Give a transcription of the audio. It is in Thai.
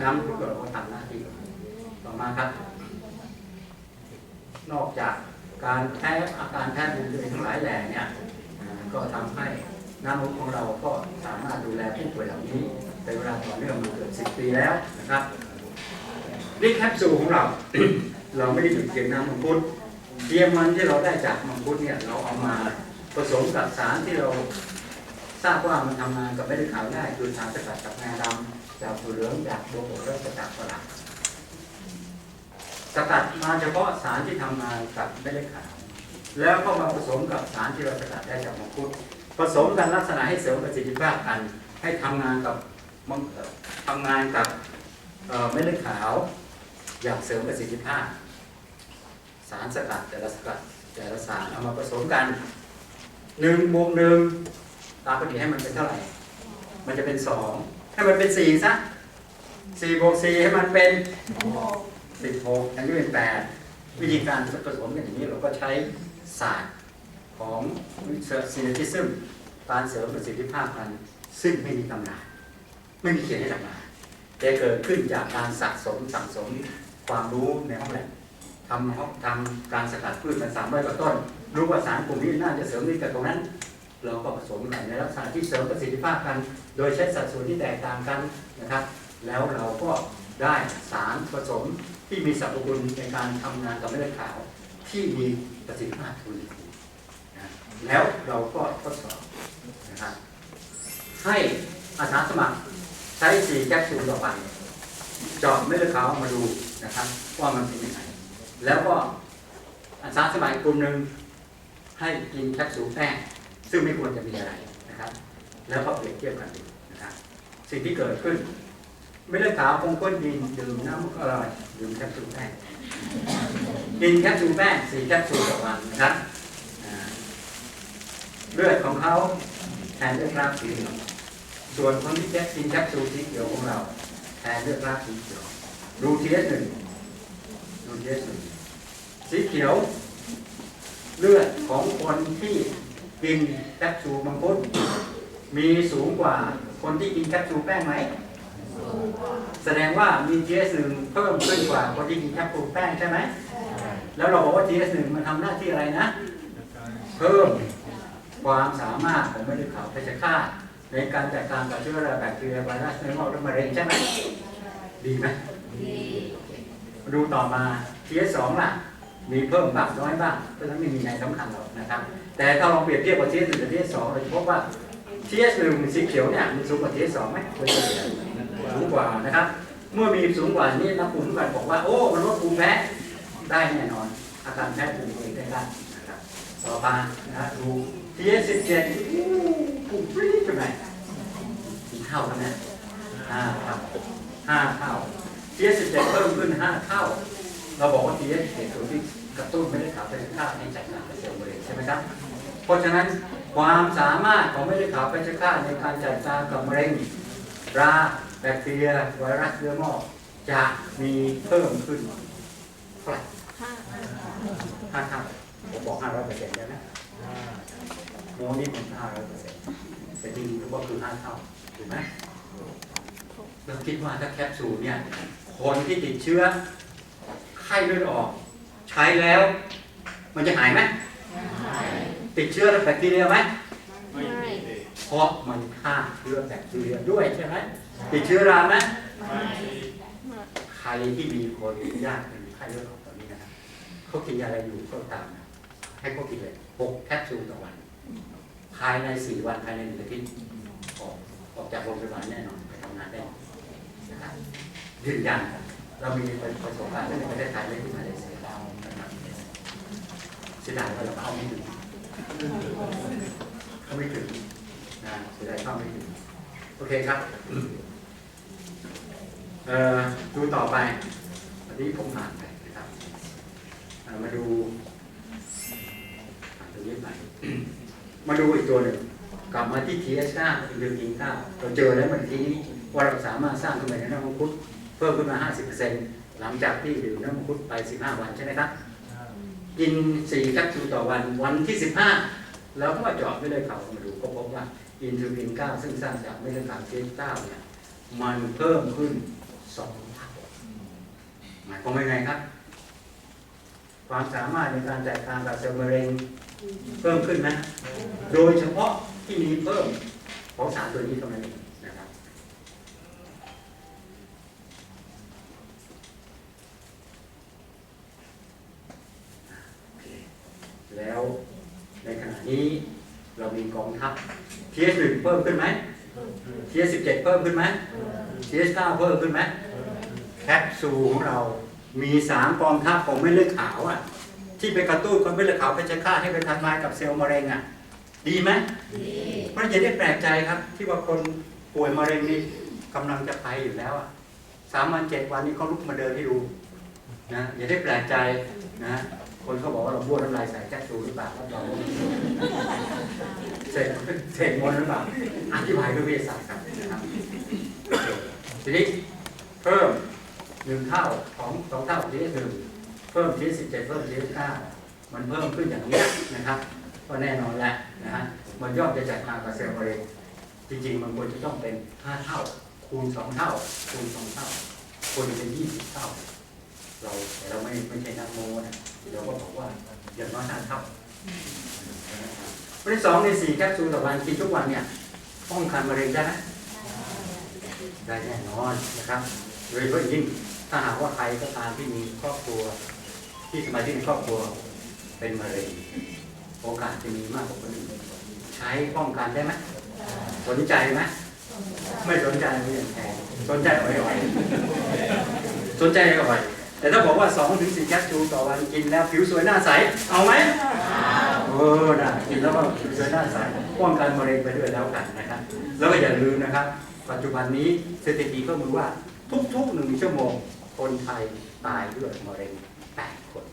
น้ำมังคุดเราก็ทำหน้าที่ต่อมาครับ นอกจากการแพ้อาการแพ้ภูมิตัวเองทั้งหลายแหล่เนี่ยก็ทำให้น้ำมังคุดของเราก็สามารถดูแลผู้ป่วยเหล่านี้เป็นเวลาต่อเนื่องมาเกือบสิบปีแล้วนะครับนี่แคปซูลของเรา เราไม่ได้หยุดเพียงน้ำมังคุดเทียมมันที่เราได้จากมังคุดเนี่ยเราเอามาผสมกับสารที่เรา ทราบว่ามันทำงานกับเม็ดเลือดขาวได้คือสารสกัดจากงาดำจากถั่วเหลืองจากโบโบและจากฝรั่งสกัดมาเฉพาะสารที่ทำงานกับเม็ดเลือดขาว แล้วก็มาผสมกับสารที่เราสกัดได้จากมังคุดผสมกันลักษณะให้เสริมประสิทธิภาพกัน ให้ทำงานกับมังทำงานกับเอ่เม็ดเลือดขาว อย่างเสริมประสิทธิภาพ สารสกัดแต่ละสกัดแต่ละสารเอามาผสมกันหนึ่งบวกหนึ่ง ตามปกติให้มันเป็นเท่าไหร่ มันจะเป็นสองให้มันเป็นสี่ซะสี่บวกสี่ให้มันเป็นสิบหกอันนี้เป็นแปดวิธีการผสมกันอย่างนี้เราก็ใช้ศาสตร์ของซีเนติซึมการเสริมประสิทธิภาพกันซึ่งไม่มีตำราไม่มีเขียนในตำราแต่เกิดขึ้นจากการสะสมสั่งสมความรู้ในห้องแลบทำห้องทำการสกัดพืชมาสามร้อยกว่าต้น รู้ว่าสารกลุ่มนี้น่าจะเสริมนี้กับตรงนั้น เราก็ผสมกันในลักษณะที่เสริมประสิทธิภาพกัน โดยใช้สัดส่วนที่แตกต่างกันนะครับ แล้วเราก็ได้สารผสมที่มีสรรพคุณในการทำงานกับเม็ดเลือดขาวที่มีประสิทธิภาพทุนนะแล้วเราก็ทดสอบนะครับให้อาสาสมัครใช้สีแคปซูลต่อไปเจาะเม็ดเลือดขาวมาดูนะครับ ว่ามันเป็นยังไงแล้วก็อาสาสมัครกกลุ่มหนึ่งให้กินแคปซูลแป้ง ซึ่งไม่ควรจะมีอะไรนะครับ แล้วก็เปรียบเทียบกันดูนะครับ สิ่งที่เกิดขึ้น ไม่ได้ขาวคงก้นดินดื่มน้ำอร่อยดื่มแคปซูลแป้งกินแคปซูลแป้งสี่แคปซูลต่อวันนะครับเลือดของเขาแทนเลือดรากสีเหลืองส่วนคนที่แคปกินแคปซูลสีเขียวของเราแทนเลือดรากสีเขียวดูทีเอสหนึ่งดูทีเอสหนึ่งสีเขียว เลือดของคนที่ กินแคปซูลมังคุดมีสูงกว่าคนที่กินแคปซูลแป้งไหม แสดงว่ามี TS1 เพิ่มขึ้นกว่าคนที่กินแคปซูลแป้งใช่ไหม แล้วเราบอกว่า TS1 มันทำหน้าที่อะไรนะ เพิ่มความสามารถของเม็ดเลือดขาวเพชฌฆาตในการจัดการกับเชื้อราแบคทีเรียไวรัสเนื้องอกและมะเร็งใช่ไหม ดีไหม ดูต่อมา TS2 ล่ะ มีเพิ่มบ้างน้อยบ้างเพราะฉะนั้นไม่มีในสำคัญหรอกนะครับ แต่ถ้าลองเปรียบเทียบกับ TS1 กับ TS2 เราจะพบว่า TS1 สีเขียวเนี่ยมันสูงกว่า TS2 ไหมโดยเฉลี่ยสูงกว่านะครับ เมื่อมีสูงกว่านี้นักภูมิคุ้มกันบอกว่าโอ้มันลดภูมิแพ้ได้แน่นอน อาการแพ้ภูมิตัวเองได้ได้นะครับต่อมานะดู TS17 อู้ภูมิปรี๊ดขึ้นไปกี่เท่าแล้วนะห้าเท่าห้าเท่า TS17 เพิ่มขึ้นห้าเท่า เราบอกว่า TS17 ตัวที่กระตุ้นไม่ได้ขาวเป็นค่าในจัดการเซลล์มะเร็งใช่ไหมครับ เพราะฉะนั้นความสามารถของไม่ได้ขาวเป็นค่าในการจัดการกับมะเร็งราแบคทีเรียไวรัสเชื้องอจะมีเพิ่มขึ้นเท่าไหร่ห้าเท่าผมบอกห้าร้อยเปอร์เซ็นต์ได้ไหมโมนี่เป็นห้าร้อยเปอร์เซ็นต์แต่จริงๆก็คือห้าเท่าถูกไหมเราคิดว่าถ้าแคปซูลเนี่ยคนที่ติดเชื้อ ไข้เลือดออก ใช้แล้ว มันจะหายไหมติดเชื้อแบคทีเรียไหมเพราะมันฆ่าเชื้อแบคทีเรียด้วยใช่ไหมติดเชื้อราไหมใครที่มีคนญาติเป็นไข้เลือดออกตอนนี้นะครับเขากินอะไรอยู่ก็ตามนะให้เขากินเลยหกแคปซูลต่อวัน ภายในสี่วันภายในหนึ่งอาทิตย์ออกออกจากโรงพยาบาลแน่นอนไปทำงานได้นะครับยืนยัน เรามีประสบการณ์ในประเทศไทยไม่ที่มาเลเซียนะครับเสียดายว่าเราเข้าไม่ถึงเข้าไม่ถึงนะเสียดายเข้าไม่ถึงโอเคครับเอ่อดูต่อไปวันนี้ผมผ่านไปนะครับมาดูอ่านตัวนี้ไปมาดูอีกตัวหนึ่งกลับมาที่ TH9 อินเทอร์กินข้าวเราเจอแล้วเมันทีนี้ว่าเราสามารถสร้างขึ้นมาในน้ำมังคุด เพิ่มขึ้นมา 50%หลังจากที่ดื่มน้ำมังคุดไป 15 วันใช่ไหมครับกิน4แคปซูลต่อวันวันที่ 15 แล้วก็มาเจาะไม่เลยเขามาดูก็พบว่าอินทูลิน 9 ซึ่งสร้างจากเม็ดเลือดขาวเทส9เนี่ยมันเพิ่มขึ้นสองเท่าหมายความว่าไงครับ ความสามารถในการจัดการกับเซลล์มะเร็งเพิ่มขึ้นไหมโดยเฉพาะที่มีเพิ่มของสารตัวนี้เท่านั้นเองนะครับ โอเค แล้ว ในขณะนี้เรามีกองทัพ TS1 เพิ่มขึ้นไหม TS17 เพิ่มขึ้นไหม TS9 เพิ่มขึ้นไหมแคปซูลของเรามีสามกองทัพของเม็ดเลือดขาวอะ ที่ไปกระตุ้นคนเม็ดเลือดขาวเพชฌฆาตให้ไปทำลายกับเซลล์มะเร็งอะ ดีไหมเพราะอย่าได้แปลกใจครับ ที่ว่าคนป่วยมะเร็งนี่กำลังจะไปอยู่แล้วอะสามวันเจ็ดวันนี้เขาลุกมาเดินให้ดูนะอย่าได้แปลกใจนะ คนเขาบอกว่าเราบ้วนน้ำลายใส่แจ็คปซูหรือเปล่ารับรองเสร็จเสร็จมนหรือเปล่าอธิบายด้วยวิทยาศาสตร์ครับนะครับทีนี้เพิ่มหนึ่งเท่าของสองเท่าทีหนึ่งเพิ่มทีสิบเจ็ดเพิ่มทีเก้ามันเพิ่มขึ้นอย่างนี้นะครับก็แน่นอนแหละนะฮะมันย่อมจะจัดการกับเซลล์มะเร็งจริงๆ มันควรจะต้องเป็นห้าเท่า คูณสองเท่า คูณสองเท่าควรจะเป็นยี่สิบเท่า เราแต่เราไม่ไม่ใช่นักโมนะเราก็บอกว่าอย่างน้อยห้าเท่าวันที่สองในสี่แคปซูลต่อวันกินทุกวันเนี่ยป้องกันมะเร็งได้ไหมได้แน่นอนนะครับโดยเฉพาะยิ่งถ้าหากว่าใครก็ตามที่มีครอบครัว ที่สมาชิกในครอบครัวเป็นมะเร็งโอกาสจะมีมากกว่าคนอื่นใช้ป้องกันได้ไหมสนใจไหมไม่สนใจไม่ยังแพงสนใจอ่อนสนใจอาไว้ แต่ถ้าบอกว่า2ถึง4แคปซูลต่อวันกินแล้วผิวสวยหน้าใส เอาไหมเออนะกินแล้วก็ผิวสวยหน้าใสป้องกันมะเร็งไปด้วยแล้วกันนะครับแล้วก็อย่าลืมนะครับ ปัจจุบันนี้สถิติก็มือว่าทุกๆหนึ่งชั่วโมงคนไทยตายด้วยมะเร็ง8คน